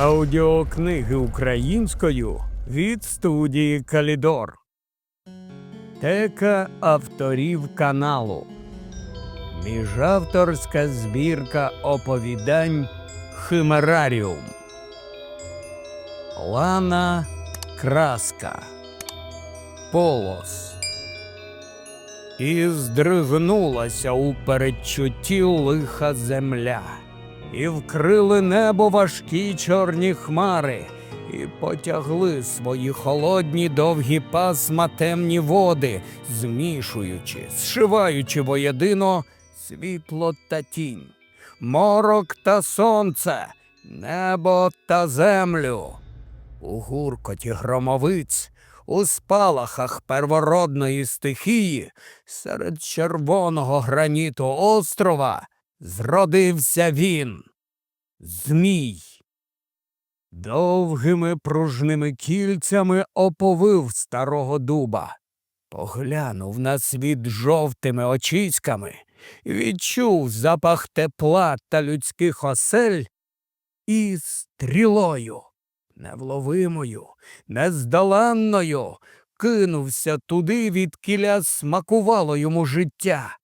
Аудіокниги українською від студії Калідор. Тека авторів каналу. Міжавторська збірка оповідань Химераріум. Лана Краска. Полос. І здригнулася у передчутті лиха земля, і вкрили небо важкі чорні хмари, і потягли свої холодні довгі пасма темні води, змішуючи, зшиваючи воєдино світло та тінь, морок та сонце, небо та землю. У гуркоті громовиць, у спалахах первородної стихії, серед червоного граніту острова зродився він, Змій. Довгими пружними кільцями оповив старого дуба, поглянув на світ жовтими очиськами, відчув запах тепла та людських осель і стрілою невловимою, нездоланною, кинувся туди, від кіля смакувало йому життя.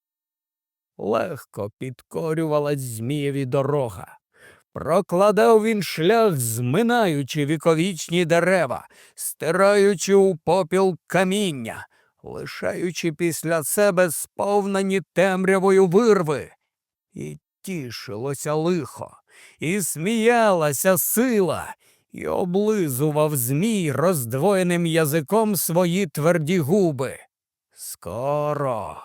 Легко підкорювалась Змієві дорога. Прокладав він шлях, зминаючи віковічні дерева, стираючи у попіл каміння, лишаючи після себе сповнені темрявою вирви. І тішилося лихо, і сміялася сила, і облизував змій роздвоєним язиком свої тверді губи. Скоро,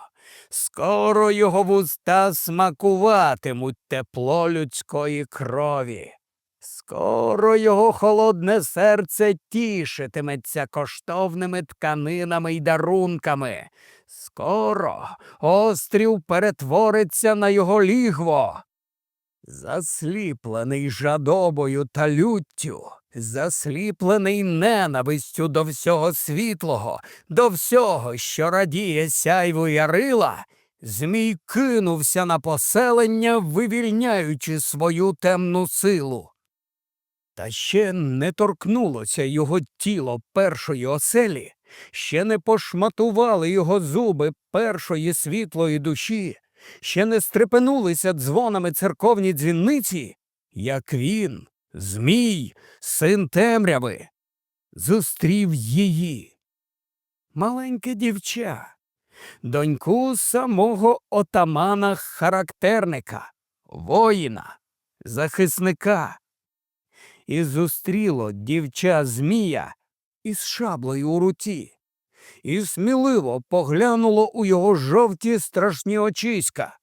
скоро його вуста смакуватимуть тепло людської крові. Скоро його холодне серце тішитиметься коштовними тканинами й дарунками. Скоро острів перетвориться на його лігво. Засліплений жадобою та люттю, засліплений ненавистю до всього світлого, до всього, що радіє сяйву ярила, Змій кинувся на поселення, вивільняючи свою темну силу. Та ще не торкнулося його тіло першої оселі, ще не пошматували його зуби першої світлої душі, ще не стрепенулися дзвонами церковні дзвіниці, як він, Змій, син темряви, зустрів її. Маленьке дівча, доньку самого отамана характерника, воїна, захисника. І зустріло дівча Змія із шаблею у руці і сміливо поглянуло у його жовті страшні очиська,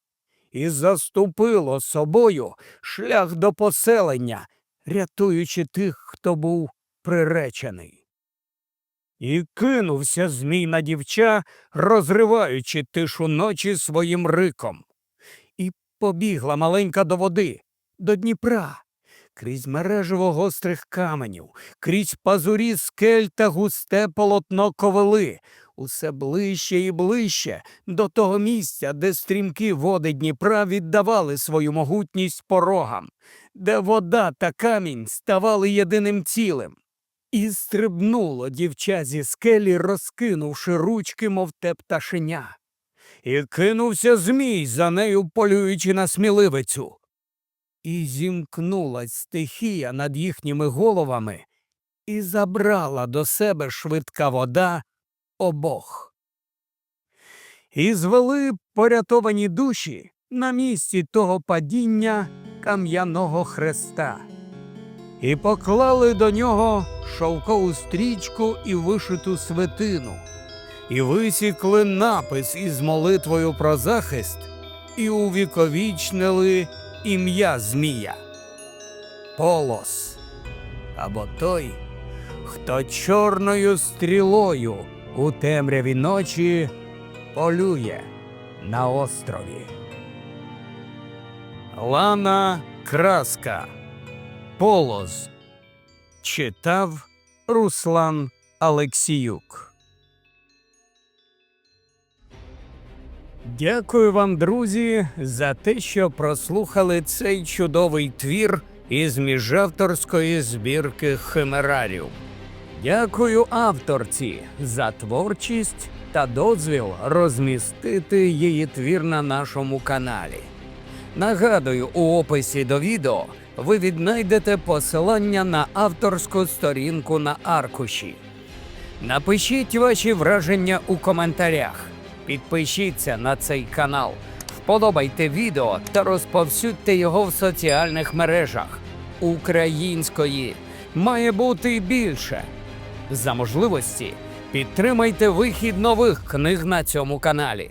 і заступило собою шлях до поселення, рятуючи тих, хто був приречений. І кинувся змій на дівча, розриваючи тишу ночі своїм риком. І побігла маленька до води, до Дніпра крізь мережево гострих каменів, крізь пазурі скель та густе полотно ковили, усе ближче і ближче до того місця, де стрімкі води Дніпра віддавали свою могутність порогам, де вода та камінь ставали єдиним цілим. І стрибнуло дівча зі скелі, розкинувши ручки, мов те пташеня. І кинувся змій за нею, полюючи на сміливицю. І зімкнулась стихія над їхніми головами і забрала до себе швидка вода обох. І звели порятовані душі на місці того падіння кам'яного хреста, і поклали до нього шовкову стрічку і вишиту свитину, і висікли напис із молитвою про захист, і увіковічнили ім'я Змія. Полос або той, хто чорною стрілою у темряві ночі полює на острові. Лана Краска Полоз читав Руслан Алексіюк. Дякую вам, друзі, за те, що прослухали цей чудовий твір із міжавторської збірки Химерарів. Дякую авторці за творчість та дозвіл розмістити її твір на нашому каналі. Нагадую, у описі до відео ви віднайдете посилання на авторську сторінку на аркуші. Напишіть ваші враження у коментарях. Підпишіться на цей канал, вподобайте відео та розповсюдьте його в соціальних мережах. Української має бути більше. За можливості підтримайте вихід нових книг на цьому каналі.